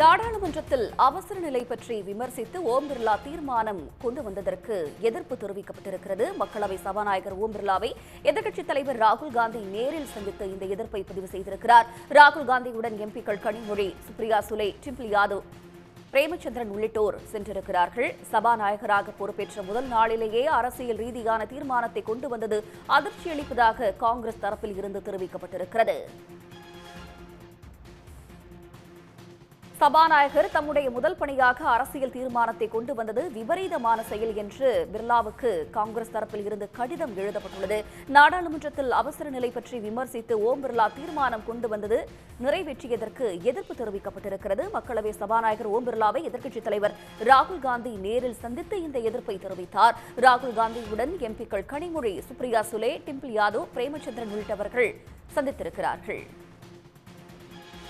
நாடாளுமன்றத்தில் அவசர நிலை பற்றி விமர்சித்து ஓம் பிர்லா தீர்மானம் கொண்டு வந்ததற்கு எதிர்ப்பு தெரிவிக்கப்பட்டிருக்கிறது. மக்களவை சபாநாயகர் ஓம் பிர்லாவை எதிர்க்கட்சித் தலைவர் ராகுல் காந்தி நேரில் சந்தித்து இந்த எதிர்ப்பை பதிவு செய்திருக்கிறார். ராகுல் காந்தியுடன் எம்பிக்கள் கனிமொழி சுப்ரியா சுலே டிம்பிள் யாதவ் பிரேமச்சந்திரன் உள்ளிட்டோர் சென்றிருக்கிறார்கள். சபாநாயகராக பொறுப்பேற்ற முதல் நாளிலேயே அரசியல் ரீதியான தீர்மானத்தை கொண்டு வந்தது அதிர்ச்சியளிப்பதாக காங்கிரஸ் தரப்பில் இருந்து தெரிவிக்கப்பட்டிருக்கிறது. சபாநாயகர் தம்முடைய முதல் பணியாக அரசியல் தீர்மானத்தை கொண்டு வந்தது விபரீதமான செயல் என்று பிர்லாவுக்கு காங்கிரஸ் தரப்பில் இருந்து கடிதம் எழுதப்பட்டுள்ளது. நாடாளுமன்றத்தில் அவசர நிலை பற்றி விமர்சித்து ஓம் பிர்லா தீர்மானம் கொண்டு வந்தது நிறைவேற்றியதற்கு எதிர்ப்பு தெரிவிக்கப்பட்டிருக்கிறது. மக்களவை சபாநாயகர் ஓம் பிர்லாவை எதிர்க்கட்சித் தலைவர் ராகுல் காந்தி நேரில் சந்தித்து இந்த எதிர்ப்பை தெரிவித்தார். ராகுல் காந்தியுடன் எம்பிக்கள் கனிமொழி சுப்ரியா சுலே டிம்பிள் யாதவ் பிரேமச்சந்திரன் உள்ளிட்டவர்கள் சந்தித்திருக்கிறார்கள்.